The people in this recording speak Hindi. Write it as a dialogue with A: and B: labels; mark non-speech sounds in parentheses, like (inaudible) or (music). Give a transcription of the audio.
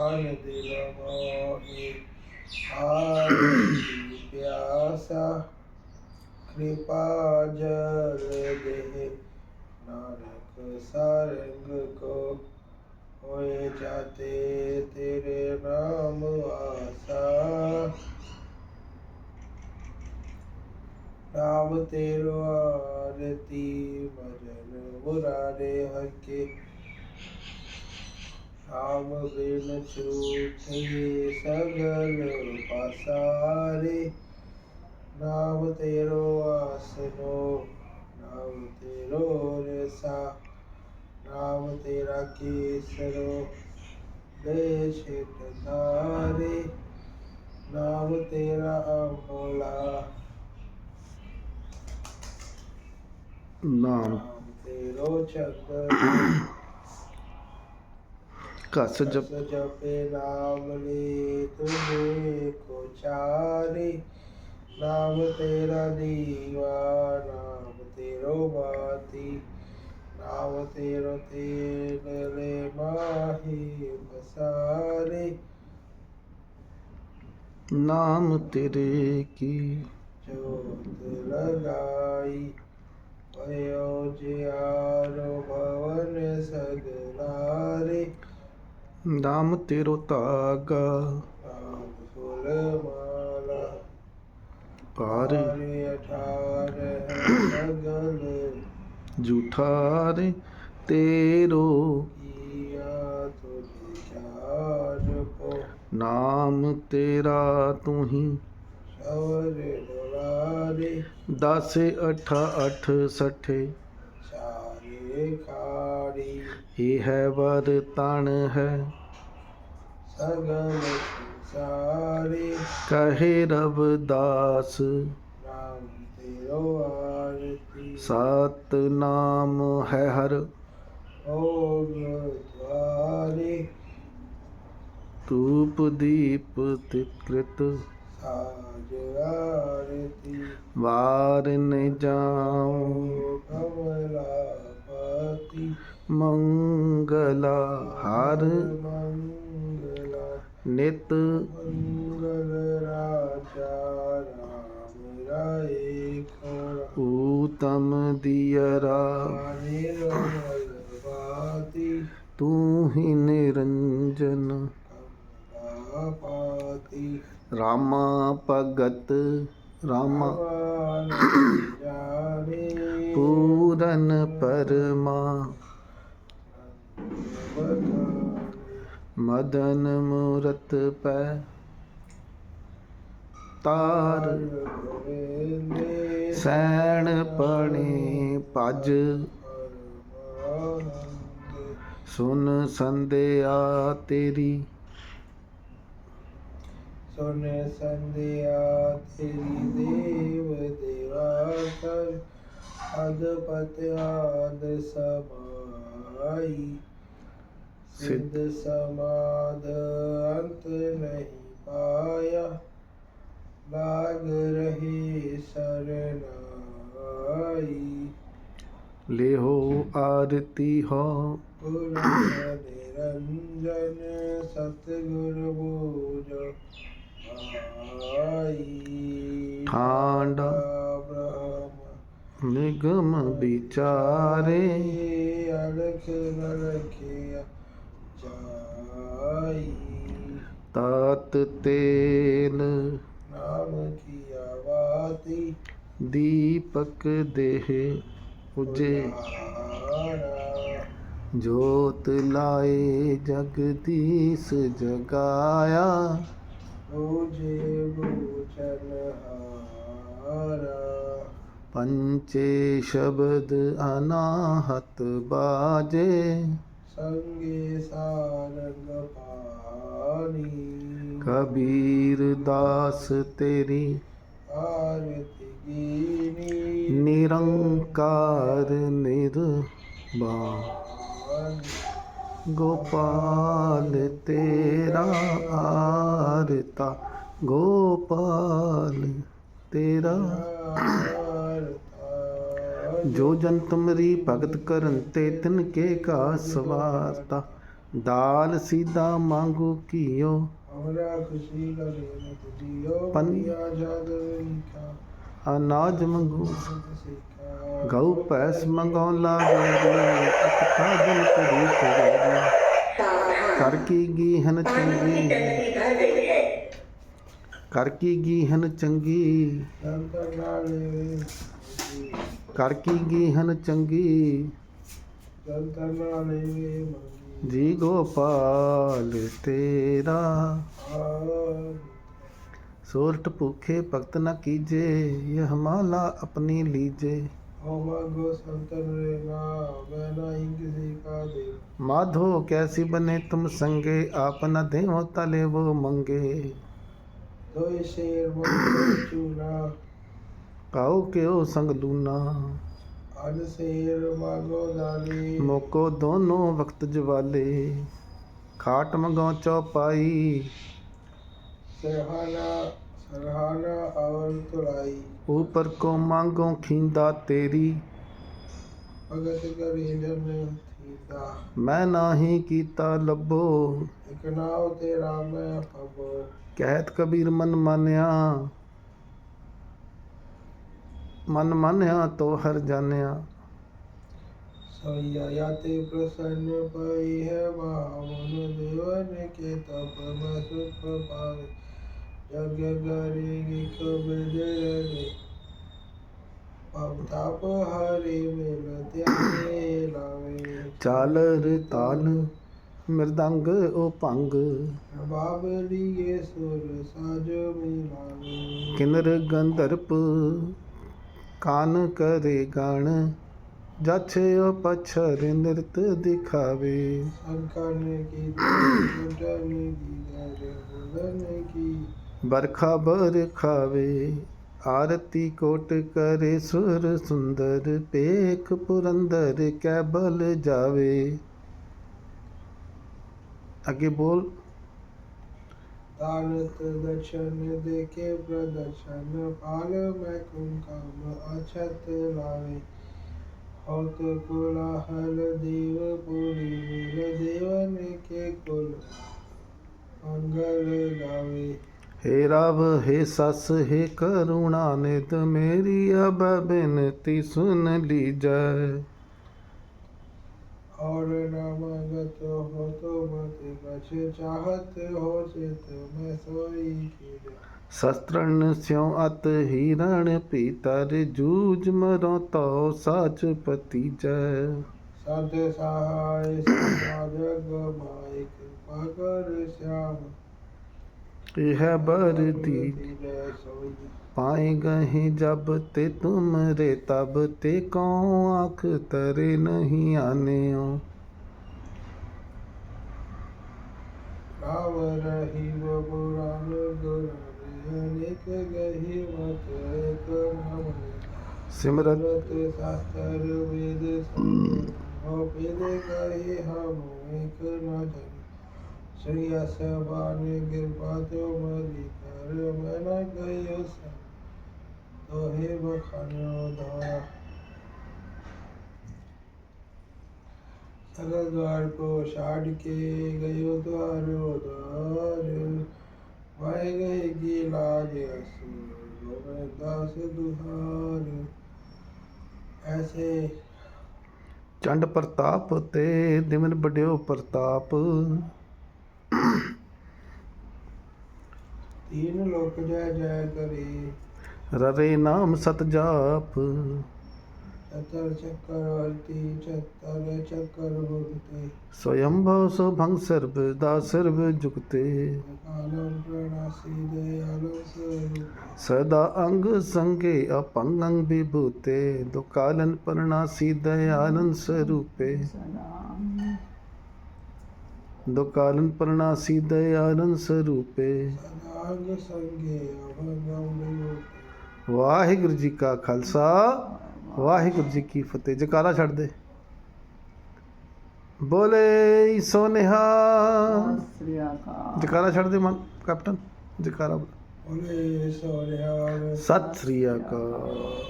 A: अलदिलमोहि आदि कृपा जल दे नानक सारंग को होए जाते तेरे नाम आसा राम तेरो आरती भजन मुरारे हके नाम बिन छूटे सगल पसारे नाम तेरो आसनो नाम तेरो रसा। नाम तेरा केसरो देश तारे नाम तेरा अमोला। नाम। तेरो चक्र
B: कस
A: जप जप नाम ले तुझे को चारे नाम तेरा दीवा नाम तेरो बाती तेरो तेल ले माही बसारे
B: नाम तेरे की
A: जोत लगाई भयो आरो भवन सगलारे
B: ਦਮ ਤੇਰੋ ਧਾਗਾ।
A: ਸੁਲ ਮਾਲਾ
B: ਪਾਰ
A: ਅਠਾਰ
B: ਲਗਨ ਜੂਠਾਰ ਤੇਰੋ। ਨਾਮ ਤੇਰਾ ਤੂੰ ਹੀ
A: ਸਵਰੇ ਦੁਲਾਰੇ
B: 10 8 8 60
A: ਸਾਰੇ ਕਾ
B: ਇਹ ਹੈ ਵਦ ਤਣ ਹੈ।
A: ਸਗਲ ਸਾਰੇ
B: ਕਹੇ ਰਬ
A: ਦਾਸ ਨਾਮ ਤੇਰੋ ਆਰਤੀ।
B: ਸਤ ਨਾਮ ਹੈ ਹਰ।
A: ਓਮ ਦੁਆਰੇ
B: ਤੂਪ ਦੀਪ ਤਿਕ੍ਰਿਤ
A: ਸਾਜ ਆਰਤੀ।
B: ਵਾਰ ਨ ਜਾਉ।
A: ਕਮਲਾ ਪਤੀ।
B: ਮੰਗਲਾ ਹਰ ਨਿਤ
A: ਮੰਗਲ ਰਾਜਾ ਰਾਮ ਰਾਏ
B: ਊਤਮ ਦਿਯਰਾ
A: ਨਿਰਮਲਵਾਦੀ
B: ਤੂੰ ਹੀ ਨਿਰੰਜਨ।
A: ਆਪਾਤੀ
B: ਰਾਮਾ ਭਗਤ ਰਾਮਾ ਪੂਰਨ ਪਰਮਾ। ਮਦਨ ਮੂਰਤ ਪੈ ਤਾਰ। ਸੈਣ ਪਣੀ ਭਜ। ਸੁਨ ਸੰਧਿਆ ਤੇਰੀ।
A: ਸੁਨ ਸੰਧਿਆ ਤੇਰੀ ਦੇਵ ਦੇਵਾ ਕਰ ਅਦ ਪਤਿਆਦ ਸਮਾਈ। सिद्ध समाध अंत नहीं पाया। लाग रही सरनाई
B: ले हो आरती
A: हो। निरंजन सतगुरु
B: बोज
A: ठाडा
B: निगम विचारे।
A: अलख रखिया
B: तात तेल।
A: नाम की
B: आवाती दीपक देह उजे। जोत लाए जगदीश
A: जगाया। उजे भोजन
B: पंचे शब्द अनाहत बाजे।
A: ਸੰਗੇ ਸਾਰੰਗ ਪਾਣੀ।
B: ਕਬੀਰ ਦਾਸ ਤੇਰੀ
A: ਆਰਤੀ ਗੀਨੀ
B: ਨਿਰੰਕਾਰ ਨਿਰਭਾਨ ਗੋਪਾਲ ਤੇਰਾ ਆਰਤਾ। ਗੋਪਾਲ ਤੇਰਾ ਜੋ ਜਨ ਤੁਮਰੀ ਭਗਤ ਕਰਨ ਤੇ ਤਿਨ ਕੇ ਕਾ ਸਵਾਰਤਾ ਦਾਲ ਸੀਦਾ ਮੰਗੋ ਕੀਓ
A: ਹਮਰਾ ਖੁਸ਼ੀ ਦਾ ਲੈਣਾ
B: ਤੁਜੀਓ
A: ਪੰਨਿਆ ਜਾਦ ਕਾ
B: ਅਨਾਜ ਮੰਗੋ। ਗਊ ਪੈਸ ਮੰਗਾਉ ਲਾਗੇ ਅਕਤਾ ਜਨ ਕਰੀ ਕਰੇ ਕਰ ਕੀ ਗੀਹਨ ਚੰਗੀ। ਕਰ ਕੀ ਗੀਹਨ ਚੰਗੀ। ਕਰ ਕੀ ਗੀਹਨ ਚੰਗੀ
A: संत नाले मंगी
B: ਜੀ ਗੋਪਾਲ ਤੇਰਾ
A: आर
B: ਸੋਰਠ ਭੁਖੇ ਭਗਤ ਨ ਕੀਜੇ ਯਹ ਮਾਲਾ ਆਪਣੀ ਲੀਜੇ
A: ओ मांगो संतन रे ना मैं नहीं किसी का दे
B: माधो कैसी बने तुम संगे आप न देव तले वो मंगे (clears throat)
A: दो शेर मोर चूना
B: काऊ के ओ संग लूना
A: मांगो
B: मोको दोनों वक्त जवाले। खाट मंगाओ चौपाई। ऊपर को मांगो खींदा तेरी। मैं नाही कीता लबो
A: एक नाव तेरा मैं पबो।
B: कहत कबीर मन मान्या। मन मान्या तो हर जान्या
A: सोया प्रसन्न पई है देवन के तप में सुख पावे यज्ञ करेगी ताप हरे मिल लावे
B: चालर ताल मृदंग ओ भंग
A: बाबरी ये सुर साज मिलावे
B: किन्नर गंधर्प ਕਾਨ ਕਰੇ ਗਣ ਜਛਿਓ ਪਛਰ
A: ਨਿਰਤ ਦਿਖਾਵੇ। ਅੰਕਨ ਕੀ ਗੁੰਡਨ ਦੀ ਗੁੰਡਨ
B: ਕੀ? ਬਰਖਾ ਬਰਖਾਵੇ ਆਰਤੀ ਕੋਟ ਕਰੇ ਸੁਰ ਸੁੰਦਰ ਪੇਖ ਪੁਰੰਦਰ ਕੈ ਬਲ ਜਾਵੇ। ਅੱਗੇ ਬੋਲ।
A: दानत दर्शन देखे प्रदर्शन, पाल में कुमकाम अछत लावे। होत कोलाहल देव पुरी वीर देवन के कुल मंगल गावे।
B: हे राव हे सस, हे करुणा निध मेरी अब बिनती सुन लीजय।
A: और नामगत हो तो मत कछ चाहत हो चित में सोई कीड़
B: शस्त्रण स्यों अत हिरण पीतर जूझ मरो तो साच पति जय।
A: सद सहाय सदा माई, कृपा कर श्याम।
B: यह बर दी पाए गहे जब ते तुम रे तब ते कौन आँख तरे नहीं आने
A: नाम।
B: सिमरत।
A: शास्त्र वेद वेद कही हम एक न जन શ્રેયા સહબાની કૃપા તો મારી કર મને ગયો તો હે બખાન્યો દ્વારા સરસ દ્વાર કો છાડ કે ગયો દ્વારો દ્વાર વાય ગઈ ગી લાજ હસુર દાસ દુહાર ਐਸੇ
B: ਚੰਡ ਪ੍ਰਤਾਪ ਤੇ ਦਿਵਨ ਬੜਿਓ ਪ੍ਰਤਾਪ
A: तीन लोक जय जय
B: नाम सत जाप
A: चतर चतर
B: स्वयं भव शुभं सर्व सर्व जुगते सदा अंग संगे अपंग अंग विभूते दुकालन परनासी दयालन स्वरूपे
A: ਦੁਕਾਲਨ ਪਰਣਾਸੀ ਦਇਆਲਨ ਸਰੂਪੇ।
B: ਵਾਹਿਗੁਰੂ ਜੀ ਕਾ ਖਾਲਸਾ, ਵਾਹਿਗੁਰੂ ਜੀ ਕੀ ਫਤਿਹ। ਜਕਾਰਾ ਛੱਡ ਦੇ। ਬੋਲੇ ਸੋਨਿਹਾ। ਜਕਾਰਾ ਛੱਡ ਦੇ ਮਨ ਕੈਪਟਨ। ਜਕਾਰਾ ਬੋਲੇ।
A: ਸੋਨਿਹਾ
B: ਸਤਿ ਸ੍ਰੀ ਅਕਾਲ।